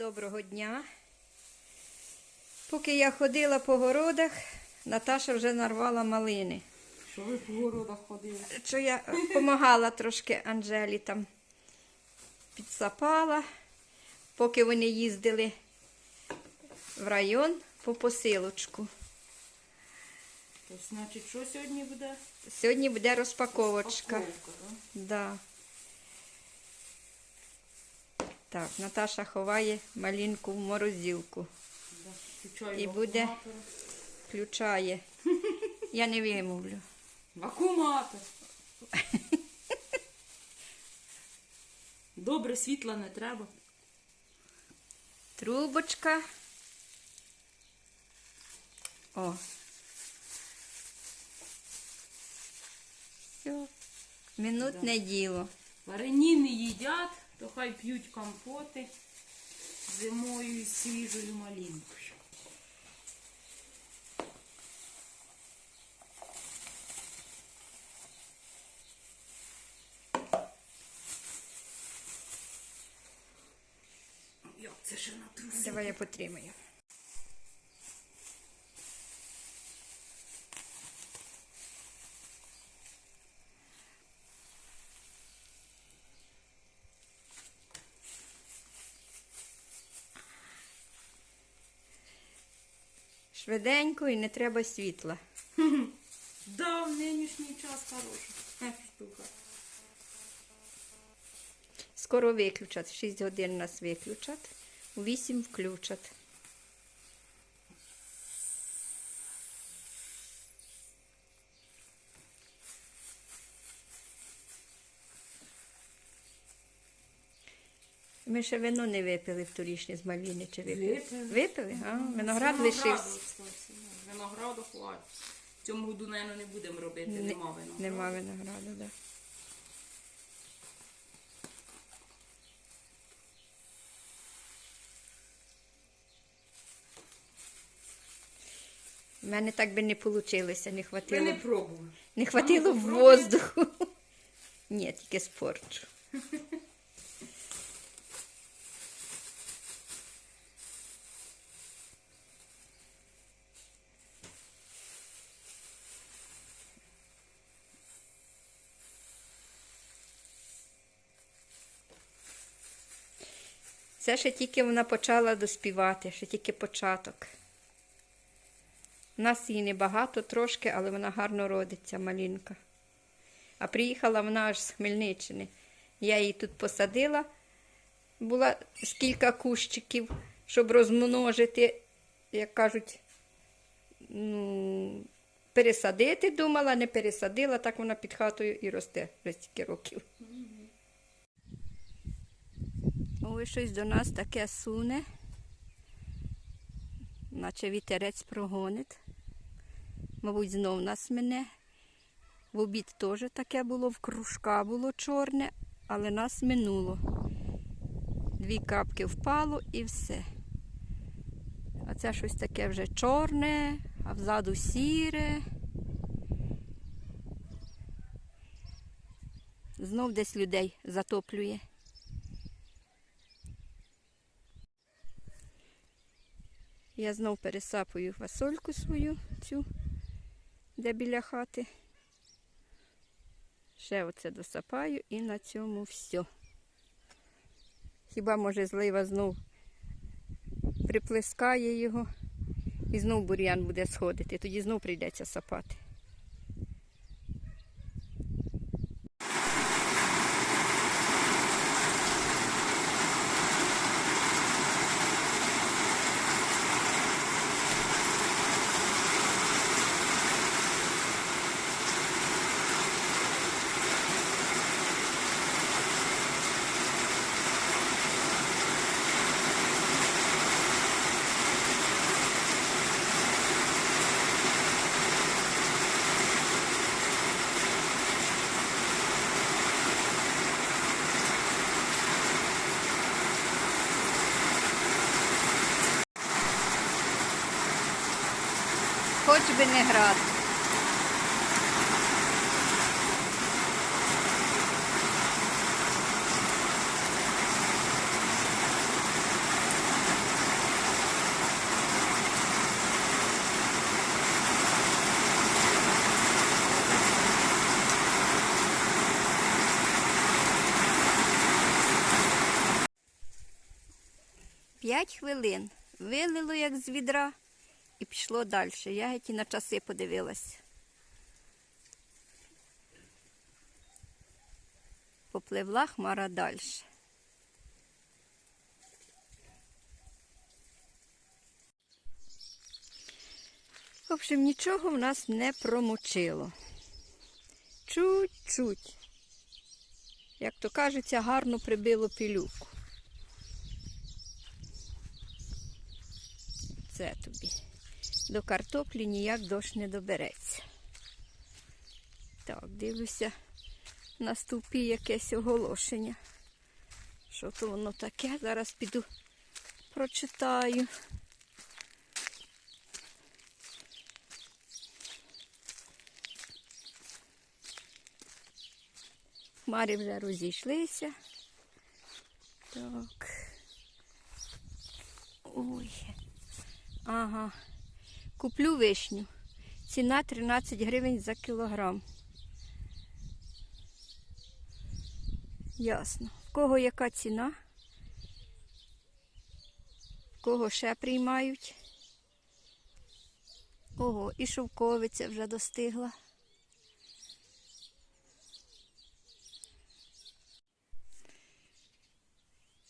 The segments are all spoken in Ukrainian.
доброго дня. Поки я ходила по городах, Наташа вже нарвала малини. Що ви по городах ходили? Що я допомагала трошки Анжелі там підсапала, поки вони їздили в район по посилочку. То значить, що сьогодні буде? Сьогодні буде розпаковочка. Упаковка, да? Да. Так, Наташа ховає малинку в морозилку. І буде- Включає. Я не вимовлю. Вакууматор. Добре, світла не треба. Трубочка. О. Все. Минутне діло. Варені не їдять, то хай п'ють компоти зимою із свіжою малинкою. Це ще натрусити? Давай я потримаю. Швиденько і не треба світла. Да, в нинішній час хороший. штука. Скоро виключать. В 6 годин нас виключать, у 8 включать. Ми ще вино не випили в торішнє з маліни. Чи випили? Випили. Випили? А, виноград Винограду лишився. остався, да. Винограду хватить. В цьому году, мабуть, не будемо робити, Не- нема винограду. Нема винограду, так. Да. У мене так би не вийшло, не Ви хватило. не пробували. Не хватило А ну, воздуху. Ні, тільки спорчу. Це ще тільки вона почала доспівати, ще тільки початок. У нас її небагато трошки, але вона гарно родиться, малинка. А приїхала вона аж з Хмельниччини. Я її тут посадила. Була з кілька кущиків, щоб розмножити, як кажуть, ну, пересадити думала, не пересадила, так вона під хатою і росте вже стільки років. Ой, щось до нас таке суне, наче вітерець прогонить. Мабуть, знов нас мене. В обід теж таке було, в кружка було чорне, але нас минуло. Дві капки впало і все. А це щось таке вже чорне, а взаду сіре. Знов десь людей затоплює. Я знов пересапую фасольку свою, цю, де біля хати. Ще оце досапаю і на цьому все. Хіба може злива знов приплескає його і знов бур'ян буде сходити, тоді знов прийдеться сапати. хоч би не град. П'ять хвилин вилило, як з відра і пішло далі. Я геть і на часи подивилась. Попливла хмара далі. В общем, нічого в нас не промочило. Чуть-чуть. Як то кажеться, гарно прибило пілюку. Це тобі. До картоплі ніяк дощ не добереться. Так, дивлюся на стовпі якесь оголошення. Що то воно таке? Зараз піду прочитаю. Хмарі вже розійшлися. Так. Ой. Ага. Куплю вишню. Ціна 13 гривень за кілограм. Ясно. В кого яка ціна? В кого ще приймають? Ого, і шовковиця вже достигла.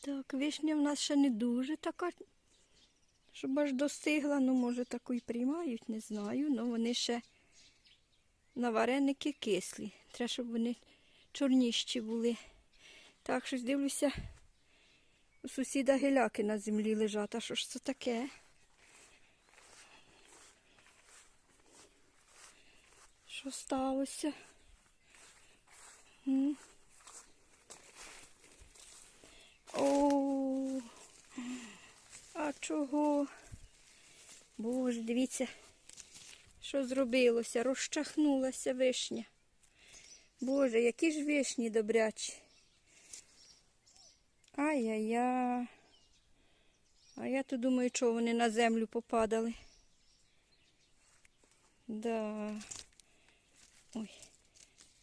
Так, вишня в нас ще не дуже така, щоб аж достигла. Ну, може, таку і приймають, не знаю. Ну, вони ще на вареники кислі. Треба, щоб вони чорніші були. Так, щось дивлюся, у сусіда геляки на землі лежать. А що ж це таке? Що сталося? М? О, а чого? Боже, дивіться, що зробилося, розчахнулася вишня. Боже, які ж вишні добрячі. Ай-яй-яй. А я то думаю, що вони на землю попадали. Да. Ой.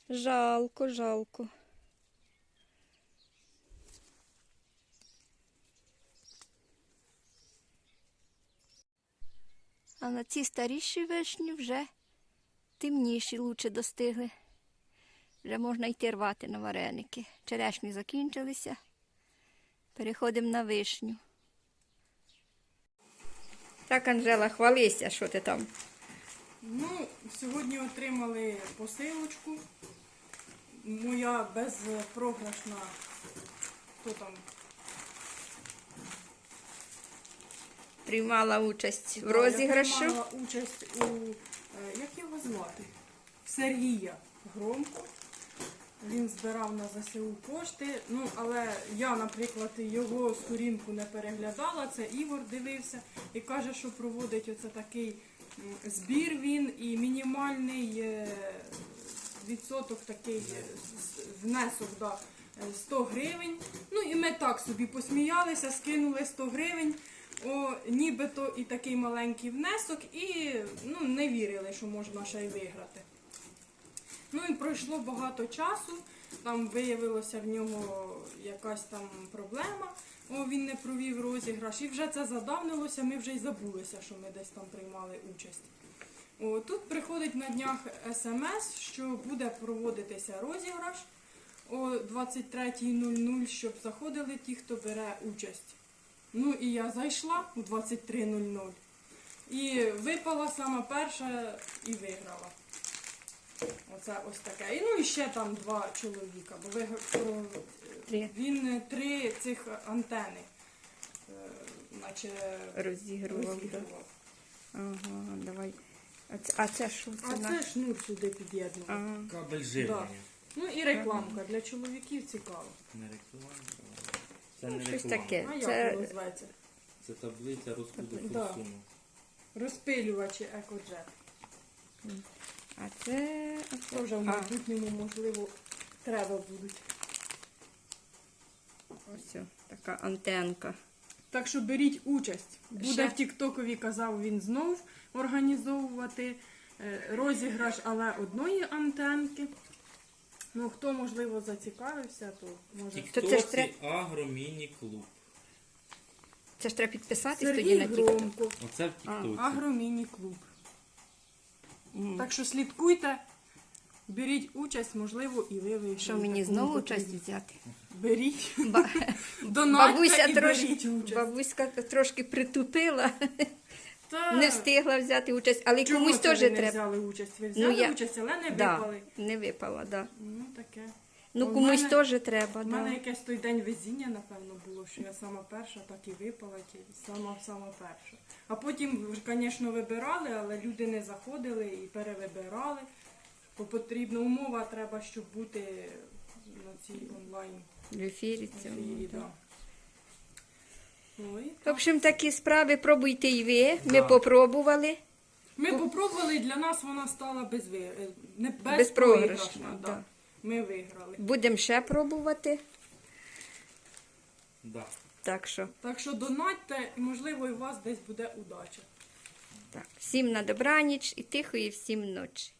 Жалко, жалко. А на ці старіші вишні вже темніші лучше достигли. Вже можна йти рвати на вареники. Черешні закінчилися. Переходимо на вишню. Так, Анжела, хвалися, що ти там. Ну, сьогодні отримали посилочку. Моя безпрограшна. Хто там? Приймала участь в Я розіграшу. приймала участь у. е, Як його звати? Сергія Громко. Він збирав на ЗСУ кошти. Ну, але я, наприклад, його сторінку не переглядала. Це Ігор дивився і каже, що проводить оце такий збір він і мінімальний е, відсоток такий е, внесок да, е, 100 гривень. Ну і ми так собі посміялися, скинули 100 гривень. О, нібито і такий маленький внесок, і ну, не вірили, що можна ще й виграти. Ну і пройшло багато часу. Там виявилося в нього якась там проблема. О, він не провів розіграш. І вже це задавнилося, ми вже й забулися, що ми десь там приймали участь. О, тут приходить на днях смс, що буде проводитися розіграш о 23.00, щоб заходили ті, хто бере участь. Ну і я зайшла у 23.00 і випала сама перша і виграла. Оце ось таке. І ну і ще там два чоловіка, бо ви Три. він е, три цих антени, е, наче Розігрував. розігрував. Ага, давай. А це, а це що? А на- це шнур сюди під'єднував. Ага. Кабель живлення. Ну і рекламка для чоловіків цікаво. Не реклама. Це Ну, не щось реклама. таке. А як Це- воно зветься? Це таблиця розкуду Да. форсуну. Розпилювачі екоджет. А це. а це- Це вже в а, майбутньому, можливо, треба будуть. ось о, така антенка. Так що беріть участь. Буде Ще? в Тіктокові, казав він знов організовувати е, розіграш, але одної антенки. Ну, хто, можливо, зацікавився, то може. То це ж Тіктоці агроміні-клуб. Це ж треба підписатись тоді Сергій на TikTok. Громко. Оце в тіктоці. Агроміні-клуб. Так що слідкуйте, беріть участь, можливо, і ви виграєте. Що мені знову участь взяти? Беріть. Ба- Донатьте Бабуся, і трошки, беріть участь. бабуська трошки притупила, Та, не встигла взяти участь, але чому комусь теж ви не взяли участь? Ви Ну, взяли я- участь, але не Да, випали. не випала, да. Ну, таке. Ну, в комусь мене- теж треба, У мене да. якесь той день везіння, напевно, було, що я сама перша, так і випала, ті, сама сама перша. А потім, звісно, вибирали, але люди не заходили і перевибирали. Бо потрібна умова, треба, щоб бути на цій онлайн В ефірі цьому. ефірі. да. Ой, В общем, такі справи пробуйте і ви. Ми Да. попробували. Ми попробували, і для нас вона стала безви... е, не Безпрограшна, безпрограшна. да. Да. Ми виграли. Будемо ще пробувати. Да. Так що, Так що донатьте, і можливо, і у вас десь буде удача. так. Всім на добраніч і тихої всім ночі.